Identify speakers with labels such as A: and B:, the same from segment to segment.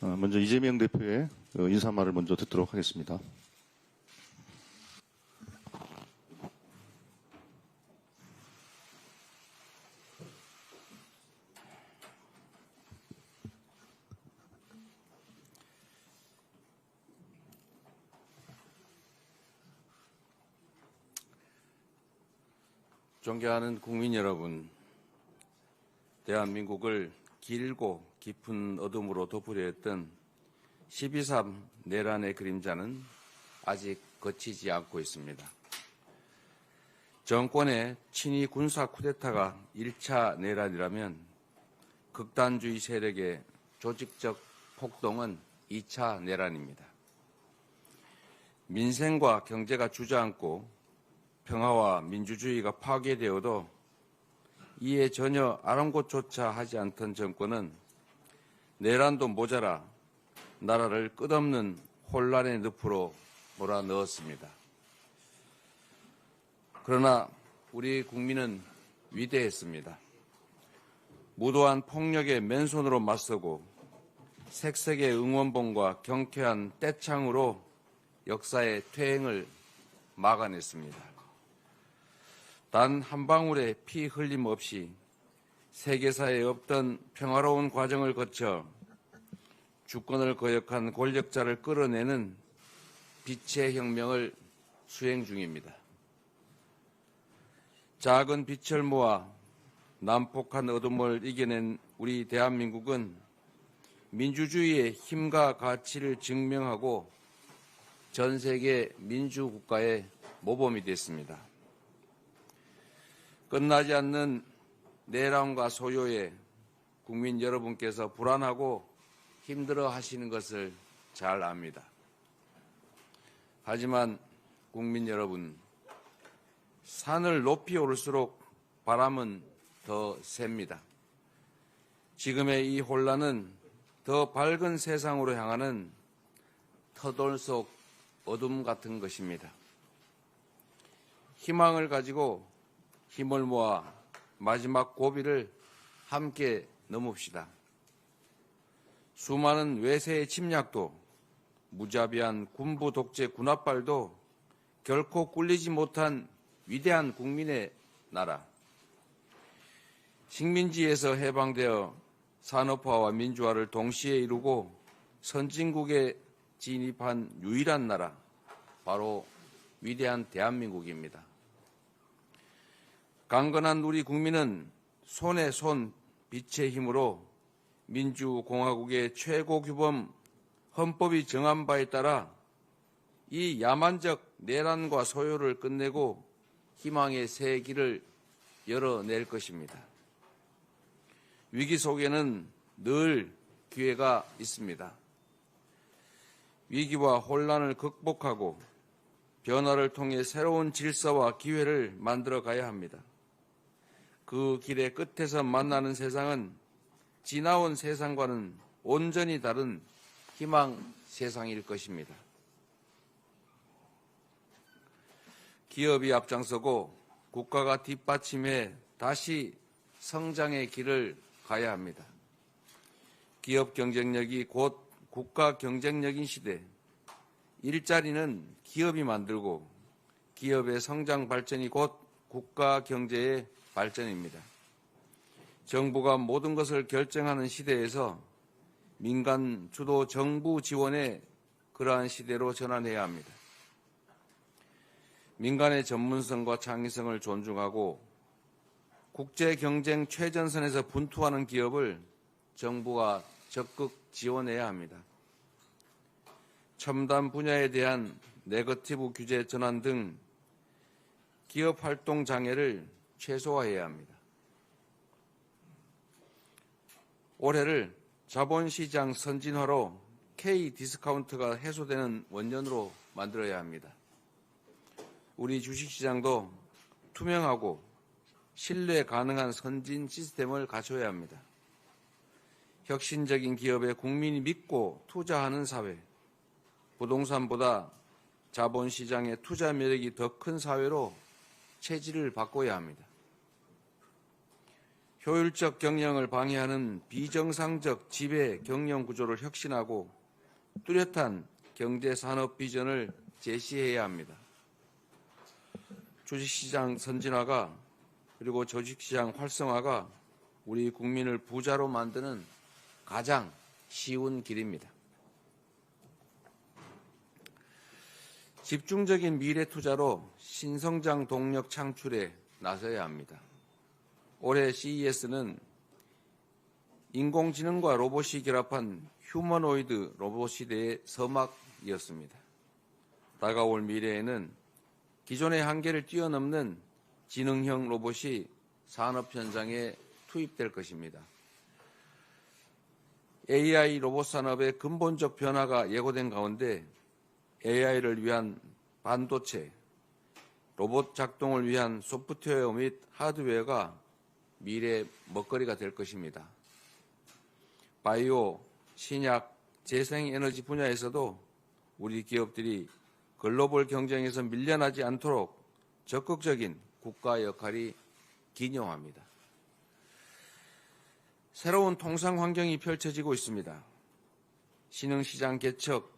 A: 어, 먼저 이재명 대표의 어, 인사말을 먼저 듣도록 하겠습니다.
B: 존경하는 국민 여러분, 대한민국을 길고 깊은 어둠으로 덮으려 했던 12.3 내란의 그림자는 아직 거치지 않고 있습니다. 정권의 친위 군사 쿠데타가 1차 내란이라면 극단주의 세력의 조직적 폭동은 2차 내란입니다. 민생과 경제가 주저앉고 평화와 민주주의가 파괴되어도 이에 전혀 아랑곳조차 하지 않던 정권은 내란도 모자라 나라를 끝없는 혼란의 늪으로 몰아넣었습니다. 그러나 우리 국민은 위대했습니다. 무도한 폭력에 맨손으로 맞서고 색색의 응원봉과 경쾌한 떼창으로 역사의 퇴행을 막아냈습니다. 단 한 방울의 피 흘림 없이 세계사에 없던 평화로운 과정을 거쳐 주권을 거역한 권력자를 끌어내는 빛의 혁명을 수행 중입니다. 작은 빛을 모아 난폭한 어둠을 이겨낸 우리 대한민국은 민주주의의 힘과 가치를 증명하고 전 세계 민주국가의 모범이 됐습니다. 끝나지 않는 내란과 소요에 국민 여러분께서 불안하고 힘들어 하시는 것을 잘 압니다. 하지만 국민 여러분, 산을 높이 오를수록 바람은 더 셉니다. 지금의 이 혼란은 더 밝은 세상으로 향하는 터돌 속 어둠 같은 것입니다. 희망을 가지고 힘을 모아 마지막 고비를 함께 넘읍시다. 수많은 외세의 침략도 무자비한 군부 독재 군합발도 결코 꿀리지 못한 위대한 국민의 나라. 식민지에서 해방되어 산업화와 민주화를 동시에 이루고 선진국에 진입한 유일한 나라, 바로 위대한 대한민국입니다. 강건한 우리 국민은 손에 손 빛의 힘으로 민주공화국의 최고 규범 헌법이 정한 바에 따라 이 야만적 내란과 소요를 끝내고 희망의 새 길을 열어낼 것입니다. 위기 속에는 늘 기회가 있습니다. 위기와 혼란을 극복하고 변화를 통해 새로운 질서와 기회를 만들어 가야 합니다. 그 길의 끝에서 만나는 세상은 지나온 세상과는 온전히 다른 희망 세상일 것입니다. 기업이 앞장서고 국가가 뒷받침해 다시 성장의 길을 가야 합니다. 기업 경쟁력이 곧 국가 경쟁력인 시대, 일자리는 기업이 만들고 기업의 성장 발전이 곧 국가 경제의 발전입니다. 정부가 모든 것을 결정하는 시대에서 민간 주도 정부 지원의 그러한 시대로 전환해야 합니다. 민간의 전문성과 창의성을 존중하고 국제 경쟁 최전선에서 분투하는 기업을 정부가 적극 지원해야 합니다. 첨단 분야에 대한 네거티브 규제 전환 등 기업 활동 장애를 최소화해야 합니다. 올해를 자본시장 선진화로 K 디스카운트가 해소되는 원년으로 만들어야 합니다. 우리 주식시장도 투명하고 신뢰 가능한 선진 시스템을 갖춰야 합니다. 혁신적인 기업에 국민이 믿고 투자하는 사회, 부동산보다 자본시장의 투자 매력이 더 큰 사회로 체질을 바꿔야 합니다. 효율적 경영을 방해하는 비정상적 지배 경영 구조를 혁신하고 뚜렷한 경제 산업 비전을 제시해야 합니다. 주식시장 선진화가 그리고 조직시장 활성화가 우리 국민을 부자로 만드는 가장 쉬운 길입니다. 집중적인 미래 투자로 신성장 동력 창출에 나서야 합니다. 올해 CES는 인공지능과 로봇이 결합한 휴머노이드 로봇 시대의 서막이었습니다. 다가올 미래에는 기존의 한계를 뛰어넘는 지능형 로봇이 산업 현장에 투입될 것입니다. AI 로봇 산업의 근본적 변화가 예고된 가운데 AI를 위한 반도체, 로봇 작동을 위한 소프트웨어 및 하드웨어가 미래 먹거리가 될 것입니다. 바이오, 신약, 재생에너지 분야에서도 우리 기업들이 글로벌 경쟁에서 밀려나지 않도록 적극적인 국가 역할이 기념합니다. 새로운 통상 환경이 펼쳐지고 있습니다. 신흥시장 개척,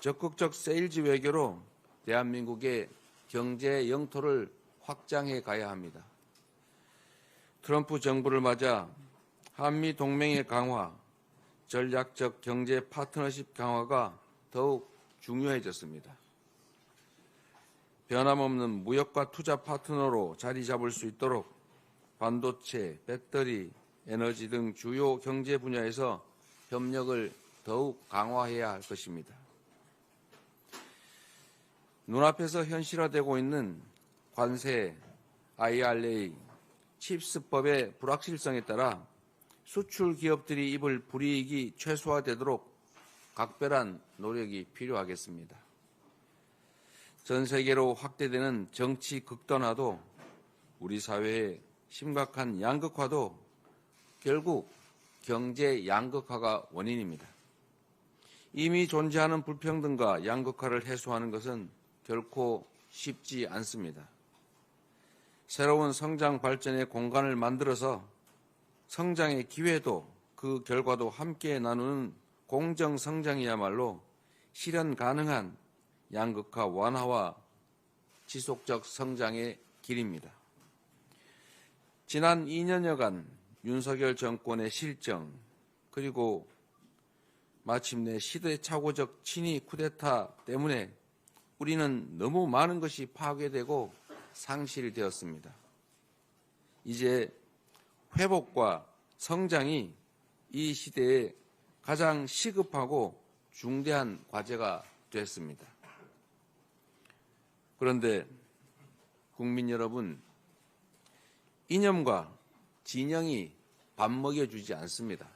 B: 적극적 세일즈 외교로 대한민국의 경제 영토를 확장해 가야 합니다. 트럼프 정부를 맞아 한미 동맹의 강화, 전략적 경제 파트너십 강화가 더욱 중요해졌습니다. 변함없는 무역과 투자 파트너로 자리 잡을 수 있도록 반도체, 배터리, 에너지 등 주요 경제 분야에서 협력을 더욱 강화해야 할 것입니다. 눈앞에서 현실화되고 있는 관세, IRA, 칩스법의 불확실성에 따라 수출 기업들이 입을 불이익이 최소화되도록 각별한 노력이 필요하겠습니다. 전 세계로 확대되는 정치 극단화도 우리 사회의 심각한 양극화도 결국 경제 양극화가 원인입니다. 이미 존재하는 불평등과 양극화를 해소하는 것은 결코 쉽지 않습니다. 새로운 성장 발전의 공간을 만들어서 성장의 기회도 그 결과도 함께 나누는 공정 성장이야말로 실현 가능한 양극화 완화와 지속적 성장의 길입니다. 지난 2년여간 윤석열 정권의 실정 그리고 마침내 시대착오적 친위 쿠데타 때문에 우리는 너무 많은 것이 파괴되고 상실되었습니다. 이제 회복과 성장이 이 시대에 가장 시급하고 중대한 과제가 됐습니다. 그런데 국민 여러분, 이념과 진영이 밥 먹여주지 않습니다.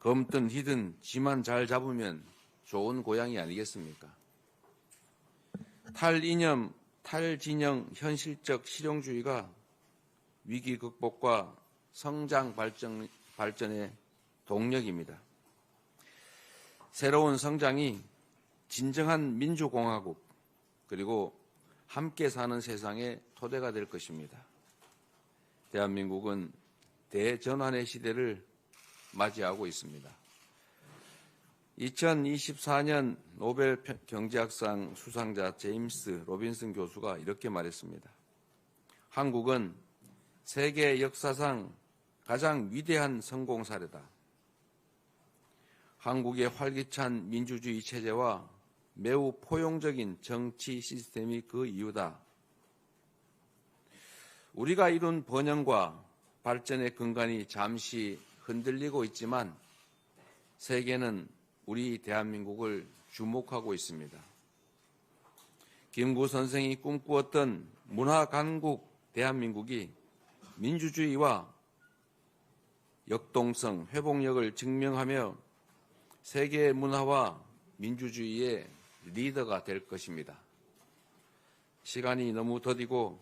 B: 검든 희든 지만 잘 잡으면 좋은 고양이 아니겠습니까? 탈이념, 탈진영 현실적 실용주의가 위기 극복과 성장 발전, 발전의 동력입니다. 새로운 성장이 진정한 민주공화국 그리고 함께 사는 세상의 토대가 될 것입니다. 대한민국은 대전환의 시대를 맞이하고 있습니다. 2024년 노벨 경제학상 수상자 제임스 로빈슨 교수가 이렇게 말했습니다. 한국은 세계 역사상 가장 위대한 성공 사례다. 한국의 활기찬 민주주의 체제와 매우 포용적인 정치 시스템이 그 이유다. 우리가 이룬 번영과 발전의 근간이 잠시 흔들리고 있지만 세계는 우리 대한민국을 주목하고 있습니다. 김구 선생이 꿈꾸었던 문화 강국 대한민국이 민주주의와 역동성, 회복력을 증명하며 세계 문화와 민주주의의 리더가 될 것입니다. 시간이 너무 더디고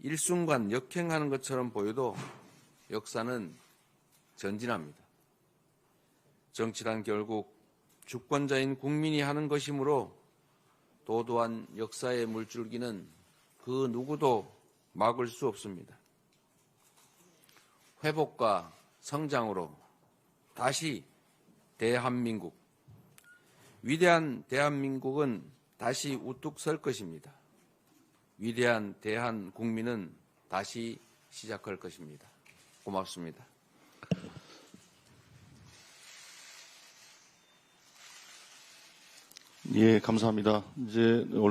B: 일순간 역행하는 것처럼 보여도 역사는 전진합니다. 정치란 결국 주권자인 국민이 하는 것이므로 도도한 역사의 물줄기는 그 누구도 막을 수 없습니다. 회복과 성장으로 다시 대한민국, 위대한 대한민국은 다시 우뚝 설 것입니다. 위대한 대한 국민은 다시 시작할 것입니다. 고맙습니다.
A: 예, 감사합니다. 이제 오늘